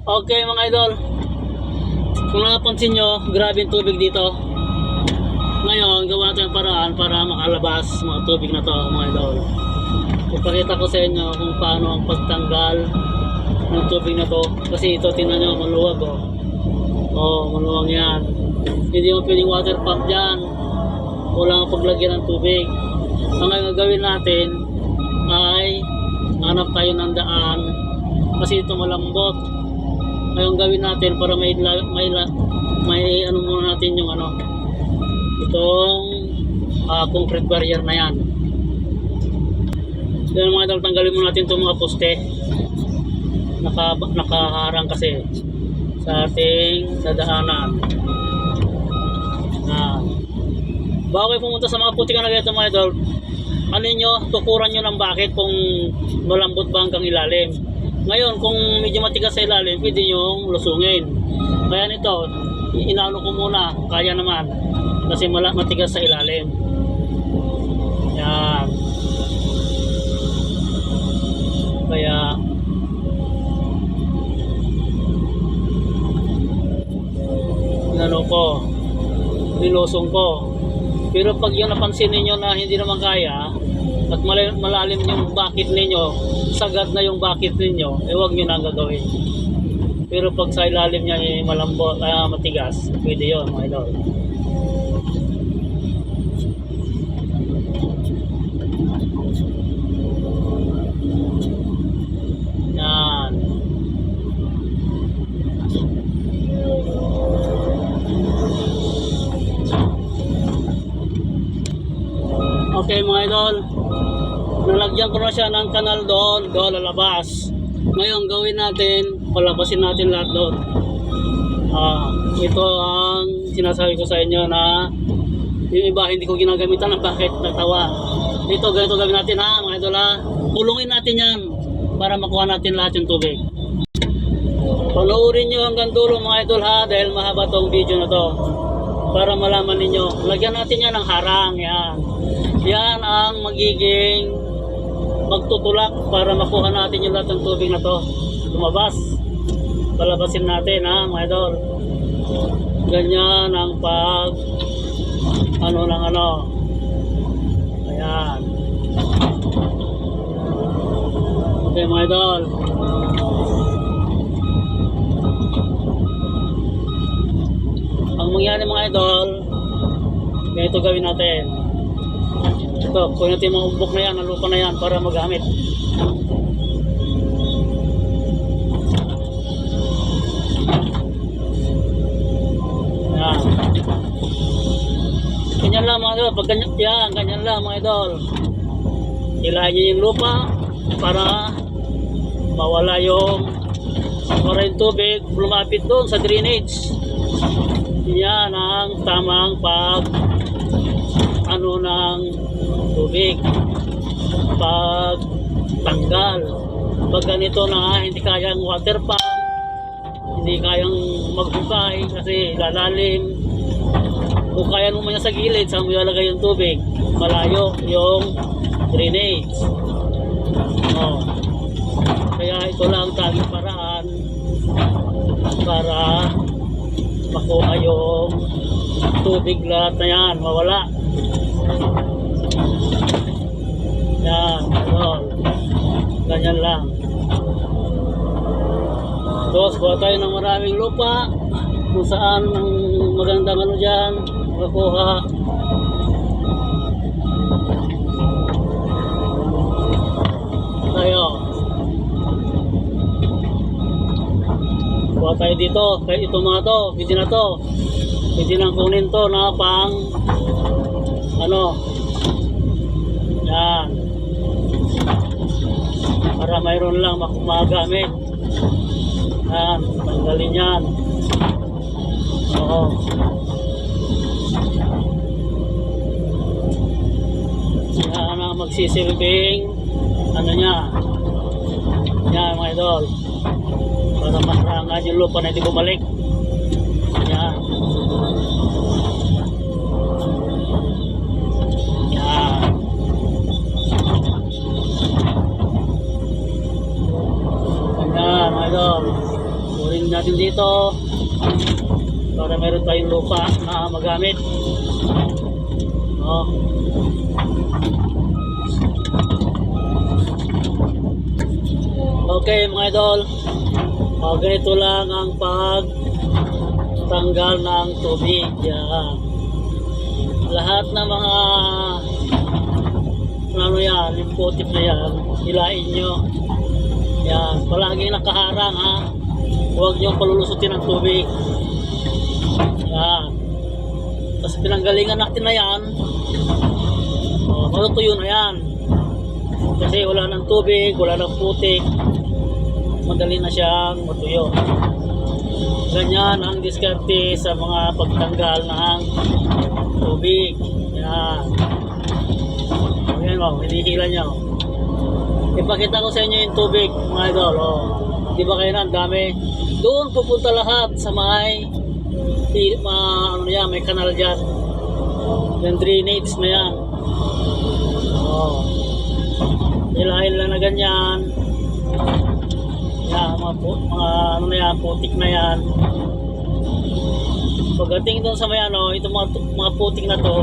Okay mga idol. Kung napansin nyo, grabe yung tubig dito. Ngayon, gawa natin ang paraan para makalabas mga tubig na to mga idol. Ipakita ko sa inyo kung paano ang pagtanggal ng tubig na to. Kasi ito, tingnan nyo, maluwag oh. Oh, maluwag yan. Hindi mo pwedeng water pump dyan. Wala kang paglagyan ng tubig. Ang gagawin natin ay hanap tayo ng daan kasi ito malambot. Ngayon gawin natin para may may may ano muna natin yung ano itong ah, concrete barrier na yan. Then mga idol, tanggalin muna natin itong mga poste. Naka, nakaharang kasi sa ating dadaanan. Ah. Bago kayo pumunta sa mga putikan na ganito mga idol, ano nyo, tukuran nyo ng bakit kung malambot ba hanggang ilalim. Ngayon, kung medyo matigas sa ilalim, pwede nyo lusungin. Kaya nito, inaano ko muna, kaya naman. Kasi matigas sa ilalim. Yan. Kaya, inano ko, nilusong ko. Pero pag yun napansin ninyo na hindi naman kaya, at mal- malalim yung bakit ninyo, sagad na yung bakit ninyo, eh huwag nyo na gagawin. Pero pag sa ilalim niya eh, malambot, ah, matigas, pwede yun mga idol. Yan. Okay mga idol, nalagyan ko na siya ng kanal doon, doon lalabas. Ngayon gawin natin, palabasin natin lahat doon. Ah, ito ang sinasabi ko sa inyo na yung iba hindi ko ginagamitan ng bakit natawa. Ito ganito gawin natin ha mga idol ha. Pulungin natin yan para makuha natin lahat yung tubig. Panoorin nyo hanggang dulo mga idol ha dahil mahaba tong video na to. Para malaman ninyo. Lagyan natin yan ng harang. Yan. Yan ang magiging magtutulak para makuha natin yung lahat ng tubig na to. Lumabas. Palabasin natin ha mga idol. Ganyan ang pag ano ng ano. Ayan. Okay mga idol. Ang mangyari mga idol, ganito gawin natin. Ito, kunin natin yung mga umbok na yan, ang lupa na yan para magamit. Yan. Ganyan lang mga idol, pag ganyan, yan, ganyan lang mga idol. Hilahin nyo yung lupa para mawala yung para yung tubig lumapit doon sa drainage. Yan ang tamang pag tubig. Pag tanggal. Pag ganito na hindi kayang water pump, hindi kayang maghukay kasi lalalim. Kung kaya niya sa gilid, saan mo ilalagay yung tubig? Malayo yung drainage. Oh. Kaya ito lang ang tanging paraan para makuha yung tubig lahat na yan, mawala. Yan, ayun. Ganyan lang. Tapos, kuha tayo ng maraming lupa kung saan ang magandang ano dyan, makuha. Tayo. Kuha tayo dito, kaya ito mga to, pwede na to. Pwede nang kunin to na pang ano yan para mayroon lang mak- magamit yan, tanggalin yan. Oo. Yan ang magsisilbing ano niya. Yan mga idol. Para maharangan yung lupa na hindi bumalik dito para meron tayong lupa na magamit. Oh. Okay mga idol, oh, ganito lang ang pagtanggal ng tubig. Yan. Lahat ng mga ano yan, limpotip na yan, hilain nyo. Yan, palaging nakaharang ha. Huwag nyo palulusutin ng tubig. Yan. Tapos pinanggalingan natin na yan, oh, matutuyo na yan. Kasi wala ng tubig, wala ng putik, madali na siyang matuyo. Ganyan ang diskarte sa mga pagtanggal ng tubig. Yan. Ayan o, hinihila niya o. Ipakita ko sa inyo yung tubig, mga idol. O, di ba kayo na, ang dami. Doon pupunta lahat sa may, ma, ano yan, may kanal dyan. Yung drainage na yan. O, hilahin lang na ganyan. Yan, mga, mga ano na yan, putik na yan. Pagdating doon sa may ano, itong mga, mga putik na to,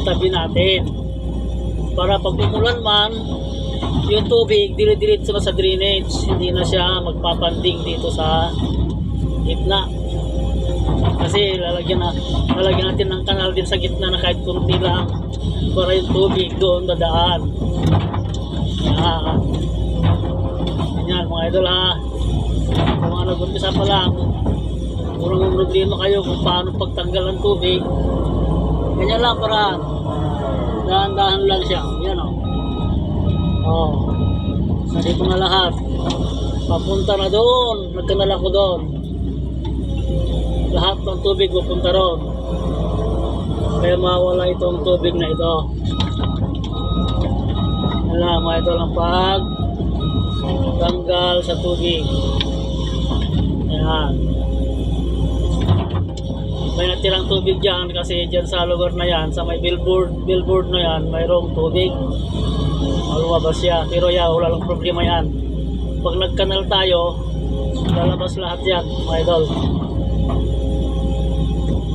itabi natin. Para pag umulan man, yung tubig, dire-diretso na sa drainage. Hindi na siya magpapanding dito sa gitna. Kasi lalagyan na lalagyan natin ng kanal din sa gitna na kahit kunti lang para yung tubig doon dadaan. Yan. Yan mga idol ha. Kung mga nag-umpisa pa lang, Urang problema kayo kung paano pagtanggal ng tubig. Ganyan lang para dahan-dahan lang siya. Yan o. Oh. Nandito na lahat. Papunta na doon. Nagkanal ako doon. Lahat ng tubig pupunta roon. Kaya mawala itong tubig na ito. Lang mga ito lang pag tanggal sa tubig. Yan may natirang tubig dyan kasi dyan sa lugar na yan sa may billboard billboard na yan mayroong tubig. Malumabas siya pero ya wala lang problema yan. Pag nagkanal tayo lalabas lahat yan mga idol.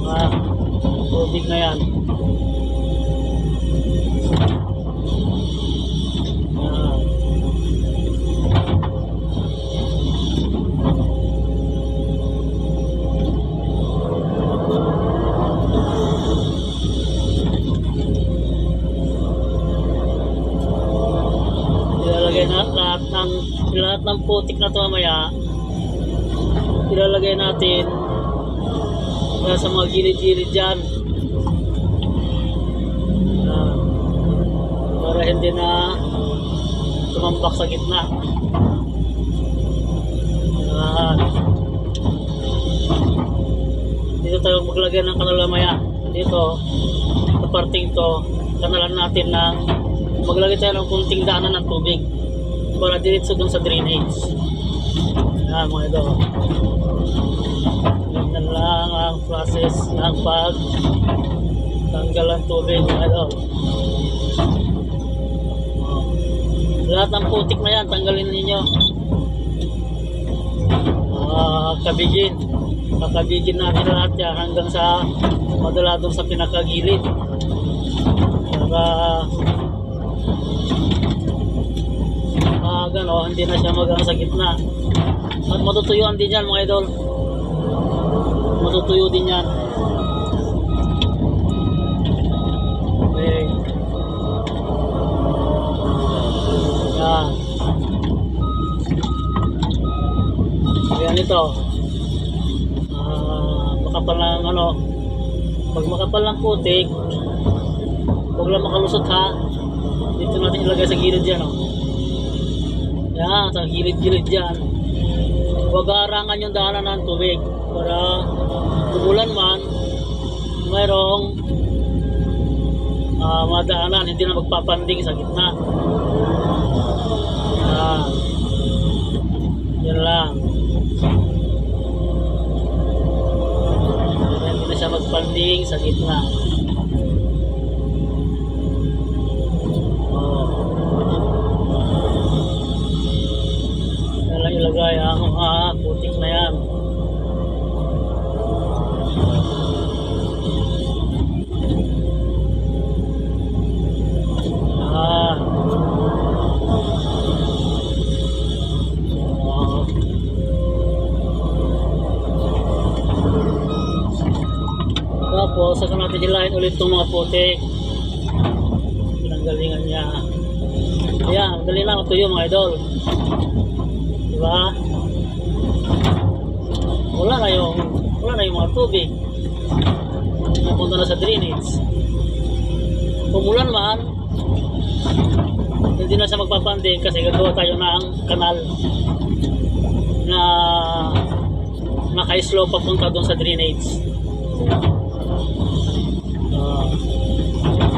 Ah, tubig na yan putik na to mamaya. Ilalagay natin kaya sa mga gilid-gilid dyan. Ah, para hindi na tumambak sa gitna. Yan. dito tayo maglagay ng kanal mamaya. Dito sa parting to kanalan natin ng maglagay tayo ng kunting daanan ng tubig para diretso dun sa drainage. Yan mga ito. Ganyan lang ang process ng pag tanggal ng tubig mga ito. Lahat ng putik na yan, tanggalin ninyo. Ah, kabigin. Kakabigin natin lahat yan hanggang sa madala doon sa pinakagilid. Gano, hindi na siya magang sa gitna. At matutuyuan din yan mga idol. Matutuyo din yan. Okay. Yan. Ayan ito. Ah, makapal lang ano. Pag makapal lang putik, huwag lang makalusot ha. Dito natin ilagay sa gilid yan oh. Yan, sa gilid-gilid dyan. Huwag harangan yung daanan ng tubig para tumulan man, mayroong ah, madaanan, hindi na magpapanding sa gitna. Yan. Yan lang. Hindi na siya magpanding sa gitna. putik na yan. Ah. Tapos, saka natin dilahin ulit itong mga putik. Pinanggalingan niya. Ayan, dali lang ito yung mga idol. Diba? Diba? Wala na yung, wala na yung mga tubig. Napunta na sa drainage. Kumulan man, hindi na siya magpapanding kasi gagawa tayo ng kanal na naka-slope papunta doon sa drainage. Uh,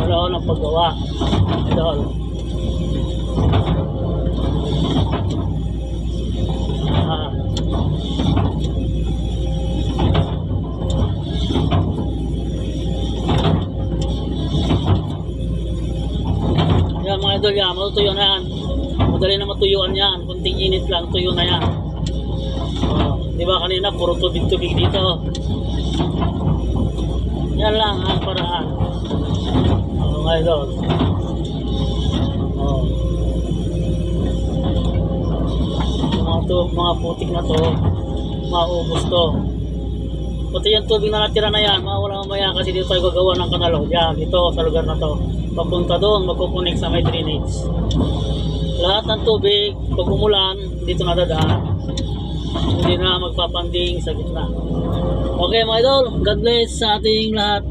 wala ng paggawa. Idol. Idol yan, matutuyo na yan. Madali na matuyuan yan. Kunting init lang, tuyo na yan. Oh, di ba kanina puro tubig-tubig dito. Yan lang ang paraan. Oh, mga idol. Oh. Mga to, mga putik na to, maubos to. Pati yung tubig na natira na yan, mawala mamaya kasi dito tayo gagawa ng kanal. Oh, Yan, dito sa lugar na to. Papunta doon, magkukunik sa may drainage. Lahat ng tubig, pag umulan, dito nadadaan. Hindi na magpapanding sa gitna. Okay mga idol, God bless sa ating lahat.